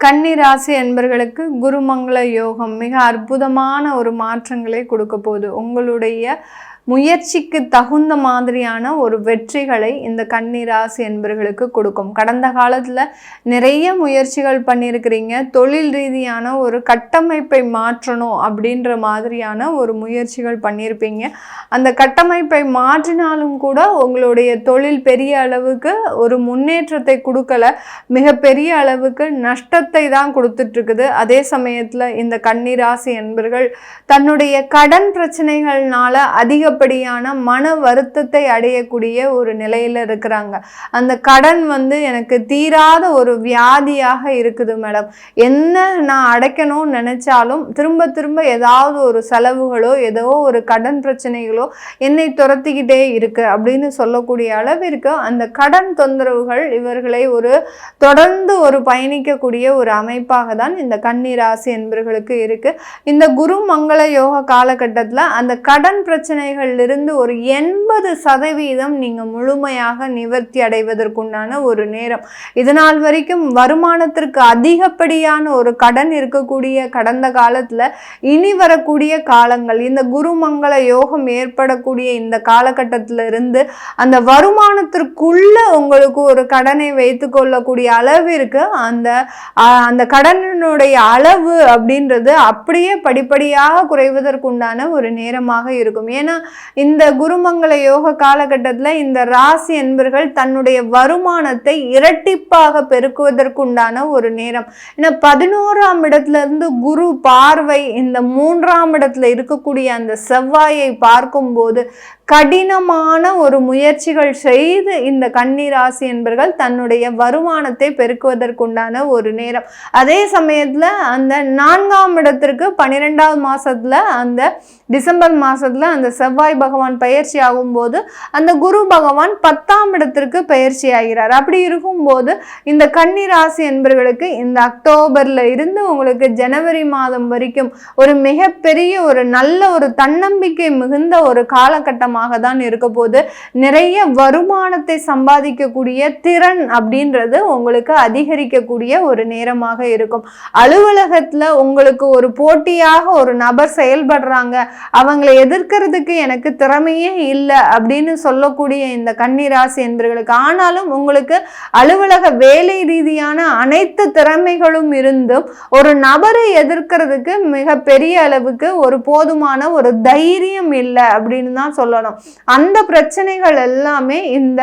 கன்னி ராசி என்பர்களுக்கு குருமங்கள யோகம் மிக அற்புதமான ஒரு மாற்றங்களை கொடுக்க போகுது. உங்களுடைய முயற்சிக்கு தகுந்த மாதிரியான ஒரு வெற்றிகளை இந்த கன்னி என்பர்களுக்கு கொடுக்கும். கடந்த காலத்தில் நிறைய முயற்சிகள் பண்ணியிருக்கிறீங்க. தொழில் ரீதியான ஒரு கட்டமைப்பை மாற்றணும் அப்படின்ற மாதிரியான ஒரு முயற்சிகள் பண்ணியிருப்பீங்க. அந்த கட்டமைப்பை மாற்றினாலும் கூட உங்களுடைய தொழில் பெரிய அளவுக்கு ஒரு முன்னேற்றத்தை கொடுக்கல. மிகப்பெரிய அளவுக்கு நஷ்டத்தை தான் கொடுத்துட்ருக்குது. அதே சமயத்தில் இந்த கன்னிராசி என்பர்கள் தன்னுடைய கடன் பிரச்சனைகள்னால அதிக அதிகப்படியான மன வருத்தத்தை அடையக்கூடிய ஒரு நிலையில் இருக்கிறாங்க. அந்த கடன் வந்து எனக்கு தீராத ஒரு வியாதியாக இருக்குது மேடம். என்ன நான் அடைக்கணும்னு நினச்சாலும் திரும்ப திரும்ப ஏதாவது ஒரு செலவுகளோ ஏதோ ஒரு கடன் பிரச்சனைகளோ என்னை துரத்திக்கிட்டே இருக்கு அப்படின்னு சொல்லக்கூடிய அளவிற்கு அந்த கடன் தொந்தரவுகள் இவர்களை ஒரு தொடர்ந்து ஒரு பயணிக்கக்கூடிய ஒரு அமைப்பாக தான் இந்த கன்னிராசி என்பவர்களுக்கு இருக்கு. இந்த குரு மங்கள யோக காலகட்டத்தில் அந்த கடன் பிரச்சனைகள் இருந்து ஒரு எண்பது சதவீதம் நீங்கள் முழுமையாக நிவர்த்தி அடைவதற்குண்டான ஒரு நேரம். இதனால் வரைக்கும் வருமானத்திற்கு அதிகப்படியான ஒரு கடன் இருக்கக்கூடிய கடந்த காலத்தில் இனி வரக்கூடிய காலங்கள் இந்த குருமங்கள யோகம் ஏற்படக்கூடிய இந்த காலகட்டத்தில் இருந்து அந்த வருமானத்திற்குள்ள உங்களுக்கு ஒரு கடனை வைத்து கொள்ளக்கூடிய அளவிற்கு அந்த அந்த கடனினுடைய அளவு அப்படின்றது அப்படியே படிப்படியாக குறைவதற்குண்டான ஒரு நேரமாக இருக்கும். ஏன்னா இந்த குருமங்கள யோக காலகட்டத்தில் இந்த ராசி என்பர்கள் தன்னுடைய வருமானத்தை இரட்டிப்பாக பெருக்குவதற்குண்டான ஒரு நேரம். ஏன்னா பதினோராம் இடத்துல இருந்து குரு பார்வை இந்த மூன்றாம் இடத்துல இருக்கக்கூடிய அந்த செவ்வாயை பார்க்கும்போது கடினமான ஒரு முயற்சிகள் செய்து இந்த கன்னிராசி என்பர்கள் தன்னுடைய வருமானத்தை பெருக்குவதற்குண்டான ஒரு நேரம். அதே சமயத்தில் அந்த நான்காம் இடத்திற்கு பன்னிரெண்டாவது மாதத்தில் அந்த டிசம்பர் மாதத்தில் அந்த செவ்வாய் பகவான் பயிற்சி ஆகும்போது அந்த குரு பகவான் பத்தாம் இடத்திற்கு பயிற்சி ஆகிறார். அப்படி இருக்கும்போது இந்த கன்னிராசி என்பர்களுக்கு இந்த அக்டோபரில் இருந்து உங்களுக்கு ஜனவரி மாதம் வரைக்கும் ஒரு மிகப்பெரிய ஒரு நல்ல ஒரு தன்னம்பிக்கை மிகுந்த ஒரு காலகட்டமாக நேரமாக தான் இருக்க போது நிறைய வருமானத்தை சம்பாதிக்கக்கூடிய திறன் அப்படின்றது உங்களுக்கு அதிகரிக்கக்கூடிய ஒரு நேரமாக இருக்கும். அலுவலகத்தில் உங்களுக்கு ஒரு போட்டியாக ஒரு நபர் செயல்படுறாங்க. அவங்களை எதிர்க்கிறதுக்கு எனக்கு திறமையே இல்லை அப்படின்னு சொல்லக்கூடிய இந்த கன்னிராசி என்பர்களுக்கு ஆனாலும் உங்களுக்கு அலுவலக வேலை ரீதியான அனைத்து திறமைகளும் இருந்தும் ஒரு நபரை எதிர்க்கிறதுக்கு மிக பெரிய அளவுக்கு ஒரு போதுமான ஒரு தைரியம் இல்லை அப்படின்னு தான் சொல்லணும். சொல்லணும். அந்த பிரச்சனைகள் எல்லாமே இந்த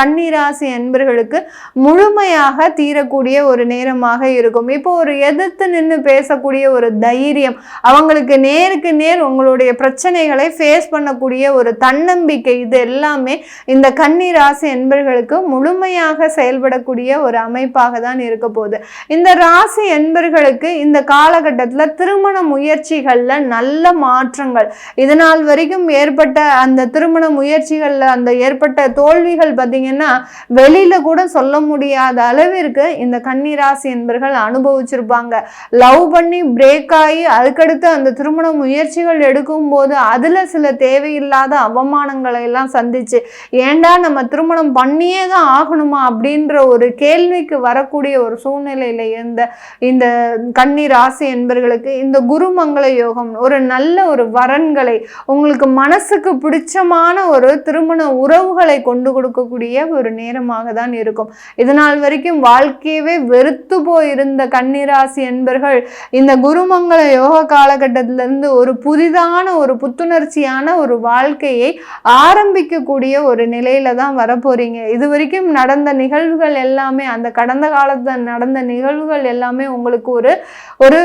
கன்னிராசி என்பர்களுக்கு முழுமையாக தீரக்கூடிய ஒரு நேரமாக இருக்கும். இப்போ ஒரு எதிர்த்து நின்று பேசக்கூடிய ஒரு தைரியம் அவங்களுக்கு நேருக்கு நேர் உங்களுடைய பிரச்சனைகளை ஃபேஸ் பண்ணக்கூடிய ஒரு தன்னம்பிக்கை இது எல்லாமே இந்த கன்னிராசி என்பர்களுக்கு முழுமையாக செயல்படக்கூடிய ஒரு அமைப்பாக தான் இருக்க போகுது. இந்த ராசி என்பர்களுக்கு இந்த காலகட்டத்தில் திருமண முயற்சிகளில் நல்ல மாற்றங்கள் இதனால் வரைக்கும் ஏற்பட்ட அந்த திருமண முயற்சிகளில் அந்த ஏற்பட்ட தோல்விகள் பார்த்தீங்கன்னா வெளியில் கூட சொல்ல முடியாத அளவிற்கு இந்த கன்னிராசி என்பர்கள் அனுபவிச்சிருப்பாங்க. லவ் பண்ணி பிரேக் ஆகி அதுக்கடுத்து அந்த திருமண முயற்சிகள் எடுக்கும் போது அதில் சில தேவையில்லாத அவமானங்களை எல்லாம் சந்திச்சு ஏண்டா நம்ம திருமணம் பண்ணியே தான் ஆகணுமா அப்படின்ற ஒரு கேள்விக்கு வரக்கூடிய ஒரு சூழ்நிலையில் இருந்த இந்த கன்னி ராசி என்பர்களுக்கு இந்த குருமங்கள யோகம் ஒரு நல்ல ஒரு வரன்களை உங்களுக்கு மனசுக்கு பிடி பிடிச்சமான ஒரு திருமண உறவுகளை கொண்டு கொடுக்கக்கூடிய ஒரு நேரமாக தான் இருக்கும். இதனால் வரைக்கும் வாழ்க்கையவே வெறுத்து போயிருந்த கன்னிராசி என்பர்கள் இந்த குருமங்கள யோக காலகட்டத்திலிருந்து ஒரு புதிதான ஒரு புத்துணர்ச்சியான ஒரு வாழ்க்கையை ஆரம்பிக்கக்கூடிய ஒரு நிலையில தான் வரப்போறீங்க. இது வரைக்கும் நடந்த நிகழ்வுகள் எல்லாமே அந்த கடந்த காலத்தில் நடந்த நிகழ்வுகள் எல்லாமே உங்களுக்கு ஒரு ஒரு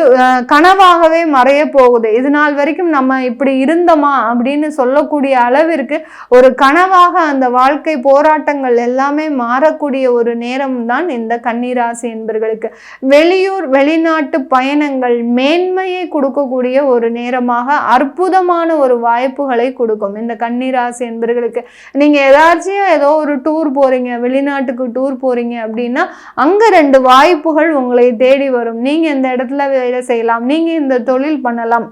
கனவாகவே மறைய போகுது. இது நாள் வரைக்கும் நம்ம இப்படி இருந்தோமா அப்படின்னு சொல்லக்கூடிய அளவிற்கு ஒரு கனவாக அந்த வாழ்க்கை போராட்டங்கள் எல்லாமே மாறக்கூடிய ஒரு நேரம் தான் இந்த கன்னிராசி என்பர்களுக்கு. வெளியூர் வெளிநாட்டு பயணங்கள் மேன்மையை கொடுக்கக்கூடிய ஒரு நேரமாக அற்புதமான ஒரு வாய்ப்புகளை கொடுக்கும் இந்த கன்னிராசி என்பர்களுக்கு. நீங்க ஏதாச்சும் ஏதோ ஒரு டூர் போறீங்க வெளிநாட்டுக்கு டூர் போறீங்க அப்படின்னா அங்கே ரெண்டு வாய்ப்புகள் உங்களை தேடி வரும். நீங்க இந்த இடத்துல வேலை செய்யலாம் நீங்க இந்த தொழில் பண்ணலாம்.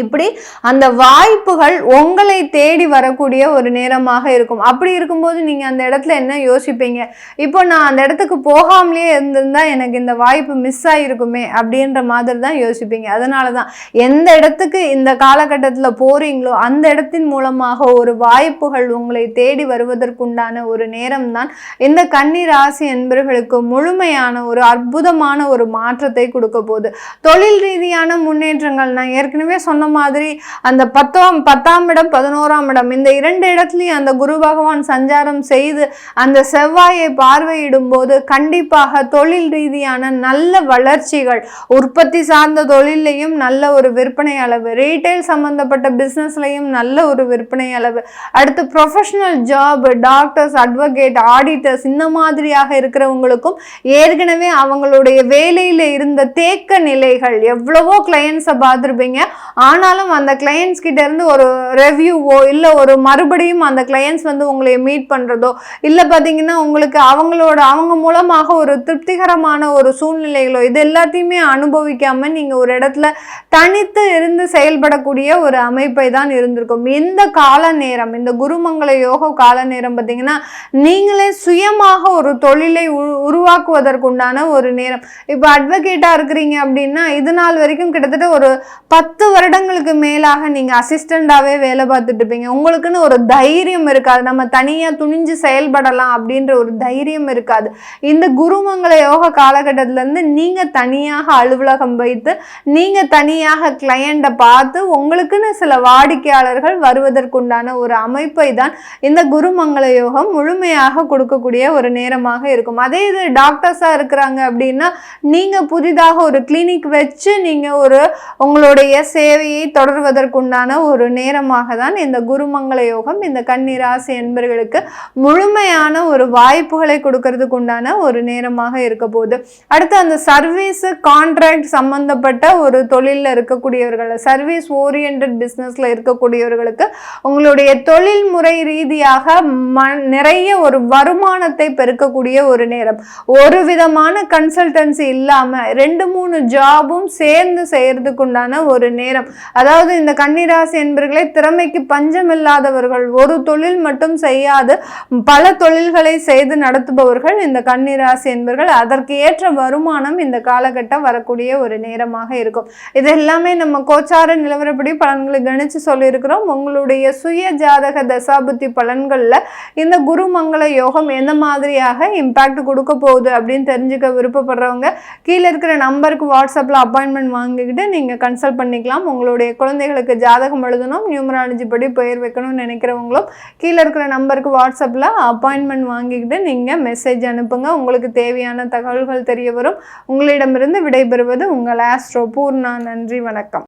இப்படி அந்த வாய்ப்புகள் உங்களை தேடி வரக்கூடிய ஒரு நேரமாக இருக்கும். அப்படி இருக்கும்போது நீங்கள் அந்த இடத்துல என்ன யோசிப்பீங்க? இப்போ நான் அந்த இடத்துக்கு போகாமலே இருந்திருந்தா எனக்கு இந்த வாய்ப்பு மிஸ் ஆகிருக்குமே அப்படின்ற மாதிரி தான் யோசிப்பீங்க. அதனால தான் எந்த இடத்துக்கு இந்த காலகட்டத்தில் போகிறீங்களோ அந்த இடத்தின் மூலமாக ஒரு வாய்ப்புகள் உங்களை தேடி வருவதற்குண்டான ஒரு நேரம் தான். இந்த கன்னி ராசி என்பவர்களுக்கு முழுமையான ஒரு அற்புதமான ஒரு மாற்றத்தை கொடுக்க போகுது. தொழில் ரீதியான முன்னேற்றங்கள் நான் ஏற்கனவே சொன்ன சொன்ன மாதிரி அந்த பத்தாம் பத்தாம் இடம் பதினோராம் இடம் இந்த இரண்டு இடத்துலையும் அந்த குரு பகவான் சஞ்சாரம் செய்து அந்த செவ்வாயை பார்வையிடும் போது கண்டிப்பாக தொழில் ரீதியான நல்ல வளர்ச்சிகள் உற்பத்தி சார்ந்த தொழிலையும் நல்ல ஒரு விற்பனை அளவு ரீட்டைல் சம்பந்தப்பட்ட பிஸ்னஸ்லையும் நல்ல ஒரு விற்பனை அளவு அடுத்து professional job doctors advocate auditors இந்த மாதிரியாக இருக்கிறவங்களுக்கும் ஏற்கனவே அவங்களுடைய வேலையில் இருந்த தேக்க நிலைகள் எவ்வளவோ கிளையன்ஸை பார்த்துருப்பீங்க. ஆனாலும் அந்த கிளையண்ட்ஸ் கிட்ட இருந்து ஒரு ரெவ்யூவோ இல்லை ஒரு மறுபடியும் அந்த கிளையண்ட்ஸ் வந்து உங்களை மீட் பண்ணுறதோ இல்லை பார்த்தீங்கன்னா உங்களுக்கு அவங்களோட அவங்க மூலமாக ஒரு திருப்திகரமான ஒரு சூழ்நிலைகளோ இது எல்லாத்தையுமே அனுபவிக்காமல் நீங்கள் ஒரு இடத்துல தனித்து இருந்து செயல்படக்கூடிய ஒரு அமைப்பை தான் இருந்திருக்கும். இந்த கால நேரம் இந்த குருமங்கல யோக கால நேரம் பார்த்தீங்கன்னா நீங்களே சுயமாக ஒரு தொழிலை உருவாக்குவதற்குண்டான ஒரு நேரம். இப்போ அட்வொகேட்டாக இருக்கிறீங்க அப்படின்னா இது நாள் வரைக்கும் கிட்டத்தட்ட ஒரு பத்து வருடம் வருடங்களுக்கு மேலாக நீங்கள் அசிஸ்டண்டாகவே வேலை பார்த்துட்டு இருப்பீங்க. உங்களுக்குன்னு ஒரு தைரியம் இருக்காது. நம்ம தனியாக துணிஞ்சு செயல்படலாம் அப்படின்ற ஒரு தைரியம் இருக்காது. இந்த குருமங்கள யோக காலகட்டத்திலேருந்து நீங்கள் தனியாக அலுவலகம் வைத்து நீங்கள் தனியாக கிளையண்ட்டை பார்த்து உங்களுக்குன்னு சில வாடிக்கையாளர்கள் வருவதற்குண்டான ஒரு அமைப்பை தான் இந்த குருமங்கள யோகம் முழுமையாக கொடுக்கக்கூடிய ஒரு நேரமாக இருக்கும். அதே இது டாக்டர்ஸாக இருக்கிறாங்க அப்படின்னா நீங்கள் புதிதாக ஒரு கிளினிக் வச்சு நீங்கள் ஒரு உங்களுடைய சேவையை வாழ்க்கையை தொடர்வதற்குண்டான ஒரு நேரமாக தான் இந்த குருமங்கள யோகம் இந்த கன்னிராசி என்பர்களுக்கு முழுமையான ஒரு வாய்ப்புகளை கொடுக்கறதுக்கு உண்டான ஒரு நேரமாக இருக்க போகுது. அடுத்து அந்த சர்வீஸ் கான்ட்ராக்ட் சம்பந்தப்பட்ட ஒரு தொழிலில் இருக்கக்கூடியவர்கள் சர்வீஸ் ஓரியன்ட் பிஸ்னஸில் இருக்கக்கூடியவர்களுக்கு உங்களுடைய தொழில் முறை ரீதியாக ம நிறைய ஒரு வருமானத்தை பெருக்கக்கூடிய ஒரு நேரம். ஒரு விதமான கன்சல்டன்சி இல்லாமல் ரெண்டு மூணு ஜாபும் சேர்ந்து செய்கிறதுக்குண்டான ஒரு நேரம். அதாவது இந்த கன்னிராசி என்பர்களை திறமைக்கு பஞ்சம் இல்லாதவர்கள் ஒரு தொழில் மட்டும் செய்யாது பல தொழில்களை செய்து நடத்துபவர்கள் இந்த கன்னிராசி என்பர்கள். அதற்கு ஏற்ற வருமானம் இந்த காலகட்டம் வரக்கூடிய ஒரு நேரமாக இருக்கும். இது எல்லாமே நம்ம கோச்சார நிலவரப்படி பலன்களை கணிச்சு சொல்லியிருக்கிறோம். உங்களுடைய சுய ஜாதக தசாபுத்தி பலன்களில் இந்த குருமங்கள யோகம் எந்த மாதிரியாக இம்பேக்ட் கொடுக்க போகுது அப்படின்னு தெரிஞ்சுக்க விருப்பப்படுறவங்க கீழே இருக்கிற நம்பருக்கு வாட்ஸ்அப்பில் அப்பாயின்மெண்ட் வாங்கிக்கிட்டு நீங்கள் கன்சல்ட் பண்ணிக்கலாம். உங்களுக்கு உங்களுடைய குழந்தைகளுக்கு ஜாதகம் எழுதணும் நியூமராலஜி படி பெயர் வைக்கணும்னு நினைக்கிறவங்களும் கீழே இருக்கிற நம்பருக்கு வாட்ஸ்அப்பில் அப்பாயின்மெண்ட் வாங்கிக்கிட்டு நீங்கள் மெசேஜ் அனுப்புங்க. உங்களுக்கு தேவையான தகவல்கள் தெரிய வரும். உங்களிடமிருந்து விடைபெறுவது உங்கள் ஆஸ்ட்ரோ பூர்ணா. நன்றி வணக்கம்.